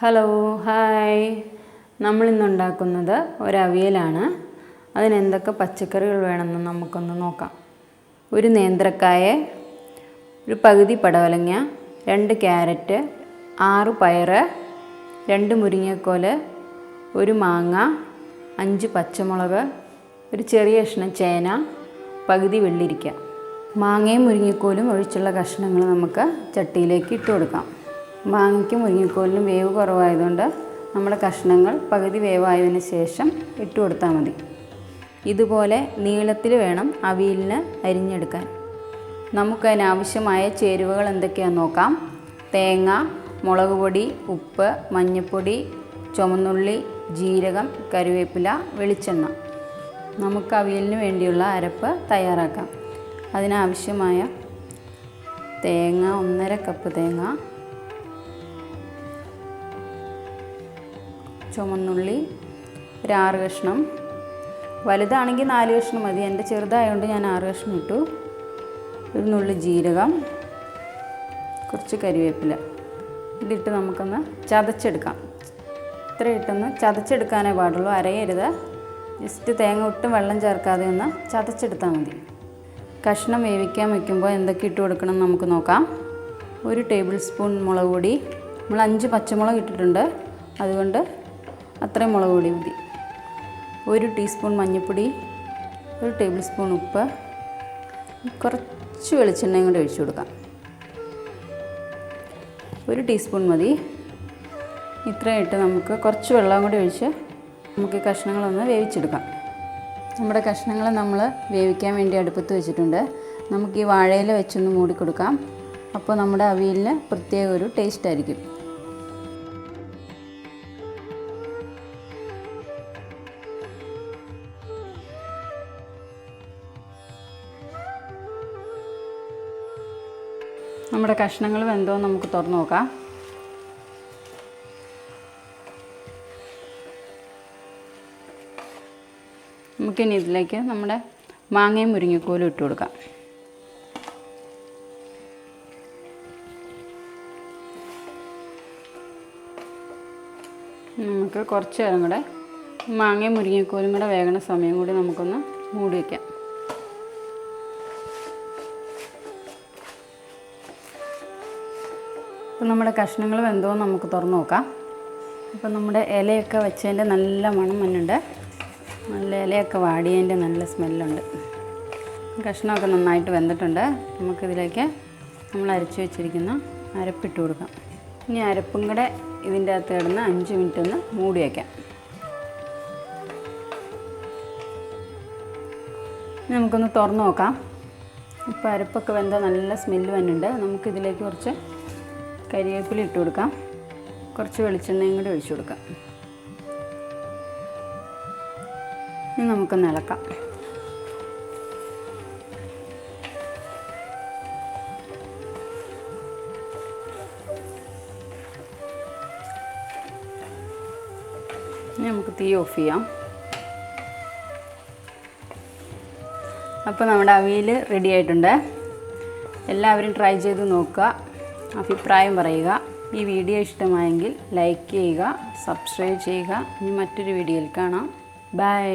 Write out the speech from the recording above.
Hello hi നമ്മളിന്ന് ഉണ്ടാക്കുന്നത് ഒരവിയലാണ്. അതിനെന്തൊക്കെ പച്ചക്കറികൾ വേണമെന്ന് നമുക്കൊന്ന് നോക്കാം. ഒരു നേന്ത്രക്കായ ഒരു പകുതി പടവലങ്ങ രണ്ട് ക്യാരറ്റ് ആറ് പയറ് രണ്ട് മുരിങ്ങക്കോൽ ഒരു മാങ്ങ അഞ്ച് പച്ചമുളക് ഒരു ചെറിയ കഷ്ണം ചേന പകുതി വെള്ളിരിക്ക. മാങ്ങയും മുരിങ്ങക്കോലും ഒഴിച്ചുള്ള കഷ്ണങ്ങൾ നമുക്ക് ചട്ടിയിലേക്ക് ഇട്ട് കൊടുക്കാം മാങ്ങയ്ക്കും മുരിങ്ങക്കോലിനും വേവ് കുറവായതുകൊണ്ട് നമ്മുടെ കഷ്ണങ്ങൾ പകുതി വേവായതിന് ശേഷം ഇട്ട് കൊടുത്താൽ മതി. ഇതുപോലെ നീളത്തിൽ വേണം അവിയലിന് അരിഞ്ഞെടുക്കാൻ. നമുക്കതിനാവശ്യമായ ചേരുവകൾ എന്തൊക്കെയാണെന്ന് നോക്കാം. തേങ്ങ മുളക് പൊടി ഉപ്പ് മഞ്ഞൾപ്പൊടി ചുമന്നുള്ളി ജീരകം കരുവേപ്പില വെളിച്ചെണ്ണ. നമുക്ക് അവിയലിന് വേണ്ടിയുള്ള അരപ്പ് തയ്യാറാക്കാം. അതിനാവശ്യമായ തേങ്ങ ഒന്നര കപ്പ് തേങ്ങ ചുമന്നുള്ളി ഒരു ആറ് കഷ്ണം. വലുതാണെങ്കിൽ നാല് കഷ്ണം മതി. എന്റെ ചെറുതായതുകൊണ്ട് ഞാൻ ആറ് കഷ്ണം ഇട്ടു. ഒരു നുള്ളി ജീരകം കുറച്ച് കരിവേപ്പില. ഇതിട്ട് നമുക്കൊന്ന് ചതച്ചെടുക്കാം. ഇത്ര ഇട്ടൊന്ന് ചതച്ചെടുക്കാനേ പാടുള്ളൂ. അരയരുത്. ജസ്റ്റ് തേങ്ങ ഒട്ടും വെള്ളം ചേർക്കാതെ ഒന്ന് ചതച്ചെടുത്താൽ മതി. കഷ്ണം വേവിക്കാൻ വയ്ക്കുമ്പോൾ എന്തൊക്കെ ഇട്ട് കൊടുക്കണം നമുക്ക് നോക്കാം. ഒരു ടേബിൾ സ്പൂൺ മുളക് പൊടി. നമ്മൾ അഞ്ച് പച്ചമുളക് ഇട്ടിട്ടുണ്ട്. അതുകൊണ്ട് അത്രയും മുളക് പൊടി മതി. ഒരു ടീസ്പൂൺ മഞ്ഞൾപ്പൊടി ഒരു ടേബിൾ സ്പൂൺ ഉപ്പ് കുറച്ച് വെളിച്ചെണ്ണയും കൂടി ഒഴിച്ചു കൊടുക്കാം. ഒരു ടീസ്പൂൺ മതി. ഇത്രയും ഇട്ട് നമുക്ക് കുറച്ച് വെള്ളം കൂടി ഒഴിച്ച് നമുക്ക് കഷ്ണങ്ങളൊന്ന് വേവിച്ചെടുക്കാം. നമ്മുടെ കഷ്ണങ്ങൾ നമ്മൾ വേവിക്കാൻ വേണ്ടി അടുപ്പത്ത് വെച്ചിട്ടുണ്ട്. നമുക്ക് ഈ വാഴയില വെച്ചൊന്ന് മൂടിക്കൊടുക്കാം അപ്പോൾ നമ്മുടെ അവിയലിന് പ്രത്യേക ഒരു ടേസ്റ്റ് ആയിരിക്കും. നമ്മുടെ കഷ്ണങ്ങൾ വെന്തോ നമുക്ക് തുറന്നു നോക്കാം. നമുക്കിനി ഇതിലേക്ക് നമ്മുടെ മാങ്ങയും മുരിങ്ങക്കോലും ഇട്ട് കൊടുക്കാം. നമുക്ക് കുറച്ച് നേരം കൂടെ മാങ്ങയും മുരിങ്ങക്കോലും കൂടെ വേകണ സമയം കൂടി നമുക്കൊന്ന് മൂടി വയ്ക്കാം അപ്പം നമ്മുടെ കഷ്ണങ്ങൾ വെന്തോ നമുക്ക് തുറന്ന് നോക്കാം. അപ്പം നമ്മുടെ ഇലയൊക്കെ വെച്ചതിന്റെ നല്ല മണം വന്നുണ്ട് നല്ല ഇലയൊക്കെ വാടിയതിന്റെ നല്ല സ്മെല്ലുണ്ട്. കഷ്ണമൊക്കെ നന്നായിട്ട് വെന്തിട്ടുണ്ട്. നമുക്കിതിലേക്ക് നമ്മൾ അരച്ച് വെച്ചിരിക്കുന്ന അരപ്പിട്ട് കൊടുക്കാം. ഇനി അരപ്പും കൂടെ ഇതിന്റെ അകത്ത് കിടന്ന് അഞ്ച് മിനിറ്റ് ഒന്ന് മൂടി വയ്ക്കാം. നമുക്കൊന്ന് തുറന്ന് നോക്കാം. ഇപ്പോൾ അരപ്പൊക്കെ വെന്ത നല്ല സ്മെല്ല് വന്നിട്ടുണ്ട്. നമുക്കിതിലേക്ക് കുറച്ച് കരിവേപ്പില ഇട്ട് കൊടുക്കാം. കുറച്ച് വെളിച്ചെണ്ണയും കൂടി ഒഴിച്ചു കൊടുക്കാം. ഇനി നമുക്കൊന്ന് ഇളക്കാം. ഇനി നമുക്ക് തീ ഓഫ് ചെയ്യാം. അപ്പോൾ നമ്മുടെ അവിയൽ റെഡി ആയിട്ടുണ്ട്. എല്ലാവരും ട്രൈ ചെയ്ത് നോക്കുക. അഭിപ്രായം പറയുക. ഈ വീഡിയോ ഇഷ്ടമായെങ്കിൽ ലൈക്ക് ചെയ്യുക സബ്സ്ക്രൈബ് ചെയ്യുക. ഇനി മറ്റൊരു വീഡിയോയിൽ കാണാം. ബൈ